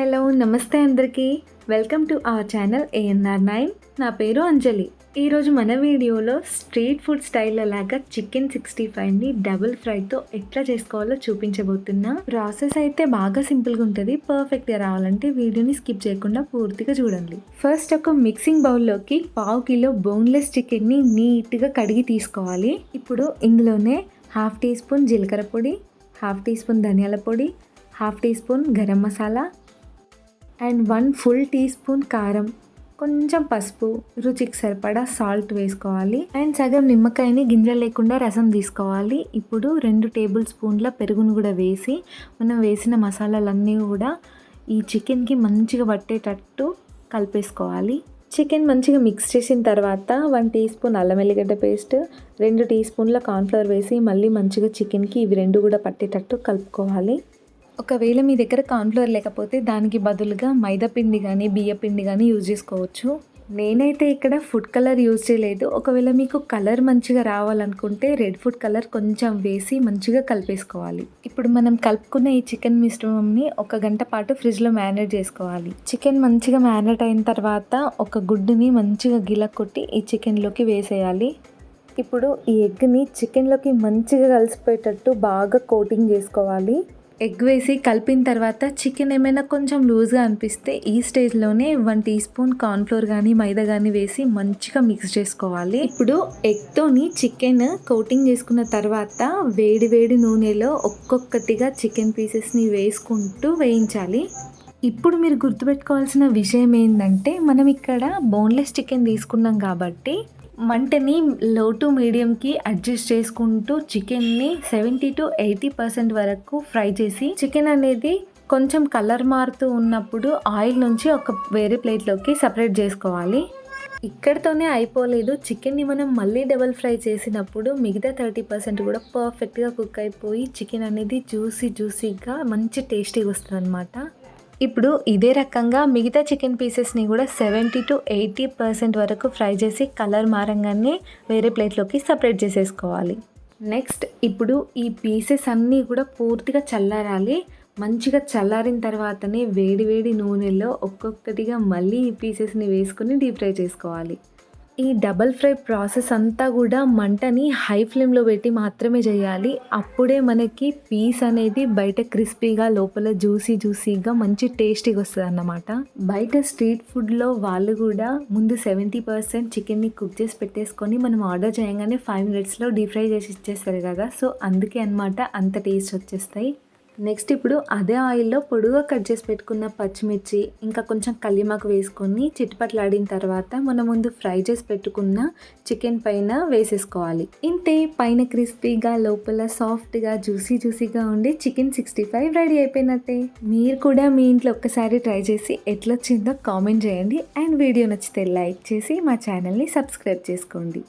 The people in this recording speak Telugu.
హలో నమస్తే అందరికీ. Welcome to our channel ANR nine. నా పేరు అంజలి. ఈరోజు మన వీడియోలో స్ట్రీట్ ఫుడ్ స్టైల్లో లాగా చికెన్ సిక్స్టీ ఫైవ్ని డబుల్ ఫ్రైతో ఎట్లా చేసుకోవాలో చూపించబోతున్నా. ప్రాసెస్ అయితే బాగా సింపుల్గా ఉంటుంది. పర్ఫెక్ట్గా రావాలంటే వీడియోని స్కిప్ చేయకుండా పూర్తిగా చూడండి. ఫస్ట్ ఒక మిక్సింగ్ బౌల్లోకి పావు కిలో బోన్లెస్ చికెన్ని నీట్గా కడిగి తీసుకోవాలి. ఇప్పుడు ఇందులోనే హాఫ్ టీ స్పూన్ జీలకర్ర పొడి హాఫ్ టీ స్పూన్ ధనియాల పొడి half teaspoon garam masala and one full teaspoon కారం కొంచెం పసుపు రుచికి సరిపడా సాల్ట్ వేసుకోవాలి. అండ్ సగం నిమ్మకాయని గింజలు లేకుండా రసం తీసుకోవాలి. ఇప్పుడు రెండు టేబుల్ స్పూన్ల పెరుగును కూడా వేసి మనం వేసిన మసాలాలన్నీ కూడా ఈ చికెన్కి మంచిగా పట్టేటట్టు కలిపేసుకోవాలి. చికెన్ మంచిగా మిక్స్ చేసిన తర్వాత వన్ టీ స్పూన్ అల్లం ఎల్లిగడ్డ పేస్ట్ రెండు టీ స్పూన్ల కార్న్ఫ్లవర్ వేసి మళ్ళీ మంచిగా చికెన్కి ఇవి రెండు కూడా పట్టేటట్టు కలుపుకోవాలి. ఒకవేళ మీ దగ్గర కార్న్ఫ్లోర్ లేకపోతే దానికి బదులుగా మైదా పిండి కానీ బియ్య పిండి కానీ యూజ్ చేసుకోవచ్చు. నేనైతే ఇక్కడ ఫుడ్ కలర్ యూజ్ చేయలేదు. ఒకవేళ మీకు కలర్ మంచిగా రావాలనుకుంటే రెడ్ ఫుడ్ కలర్ కొంచెం వేసి మంచిగా కలిపేసుకోవాలి. ఇప్పుడు మనం కలుపుకున్న ఈ చికెన్ మిశ్రమంని ఒక గంట పాటు ఫ్రిడ్జ్లో మ్యారినేట్ చేసుకోవాలి. చికెన్ మంచిగా మ్యారినేట్ అయిన తర్వాత ఒక గుడ్డుని మంచిగా గిల కొట్టి ఈ చికెన్లోకి వేసేయాలి. ఇప్పుడు ఈ ఎగ్ని చికెన్లోకి మంచిగా కలిసిపోయేటట్టు బాగా కోటింగ్ చేసుకోవాలి. ఎగ్ వేసి కలిపిన తర్వాత చికెన్ ఏమైనా కొంచెం లూజ్గా అనిపిస్తే ఈ స్టేజ్లోనే వన్ టీ స్పూన్ కార్న్ఫ్లోర్ కానీ మైదా కానీ వేసి మంచిగా మిక్స్ చేసుకోవాలి. ఇప్పుడు ఎగ్తోని చికెన్ కోటింగ్ చేసుకున్న తర్వాత వేడి వేడి నూనెలో ఒక్కొక్కటిగా చికెన్ పీసెస్ని వేసుకుంటూ వేయించాలి. ఇప్పుడు మీరు గుర్తుపెట్టుకోవాల్సిన విషయం ఏంటంటే మనం ఇక్కడ బోన్లెస్ చికెన్ తీసుకున్నాం కాబట్టి మంటని లో టు మీడియంకి అడ్జస్ట్ చేసుకుంటూ చికెన్ని సెవెంటీ టు ఎయిటీ పర్సెంట్ వరకు ఫ్రై చేసి చికెన్ అనేది కొంచెం కలర్ మారుతూ ఉన్నప్పుడు ఆయిల్ నుంచి ఒక వేరే ప్లేట్లోకి సపరేట్ చేసుకోవాలి. ఇక్కడితోనే అయిపోలేదు. చికెన్ని మనం మళ్ళీ డబల్ ఫ్రై చేసినప్పుడు మిగతా థర్టీ పర్సెంట్ కూడా పర్ఫెక్ట్గా కుక్ అయిపోయి చికెన్ అనేది జ్యూసీ జ్యూసీగా మంచి టేస్టీగా వస్తుంది అనమాట ఇప్పుడు ఇదే రకంగా మిగతా చికెన్ పీసెస్ని కూడా సెవెంటీ టు ఎయిటీ పర్సెంట్ వరకు ఫ్రై చేసి కలర్ మారంగానే వేరే ప్లేట్లోకి సపరేట్ చేసేసుకోవాలి. నెక్స్ట్ ఇప్పుడు ఈ పీసెస్ అన్నీ కూడా పూర్తిగా చల్లారాలి. మంచిగా చల్లారిన తర్వాతనే వేడి వేడి నూనెలో ఒక్కొక్కటిగా మళ్ళీ ఈ పీసెస్ని వేసుకుని డీప్ ఫ్రై చేసుకోవాలి. ఈ డబల్ ఫ్రై ప్రాసెస్ అంతా కూడా మంటని హై ఫ్లేమ్లో పెట్టి మాత్రమే చేయాలి. అప్పుడే మనకి పీస్ అనేది బయట క్రిస్పీగా లోపల జ్యూసీ జ్యూసీగా మంచి టేస్టీగా వస్తుంది అన్నమాట బయట స్ట్రీట్ ఫుడ్లో వాళ్ళు కూడా ముందు సెవెంటీ పర్సెంట్ చికెన్ని కుక్ చేసి పెట్టేసుకొని మనం ఆర్డర్ చేయగానే ఫైవ్ మినిట్స్లో డీప్ ఫ్రై చేసి ఇచ్చేస్తారు కదా. సో అందుకే అనమాట అంత టేస్ట్ వచ్చేస్తాయి. నెక్స్ట్ ఇప్పుడు అదే ఆయిల్లో పొడుగా కట్ చేసి పెట్టుకున్న పచ్చిమిర్చి ఇంకా కొంచెం కల్లిమాకు వేసుకొని చిట్టుపట్లాడిన తర్వాత మనం ముందు ఫ్రై చేసి పెట్టుకున్న చికెన్ పైన వేసేసుకోవాలి. ఇంతే పైన క్రిస్పీగా లోపల సాఫ్ట్గా జ్యూసీ జ్యూసీగా ఉండి చికెన్ సిక్స్టీ ఫైవ్ రెడీ అయిపోయినట్టే. మీరు కూడా మీ ఇంట్లో ఒక్కసారి ట్రై చేసి ఎట్లొచ్చిందో కామెంట్ చేయండి. అండ్ వీడియో నచ్చితే లైక్ చేసి మా ఛానల్ని సబ్స్క్రైబ్ చేసుకోండి.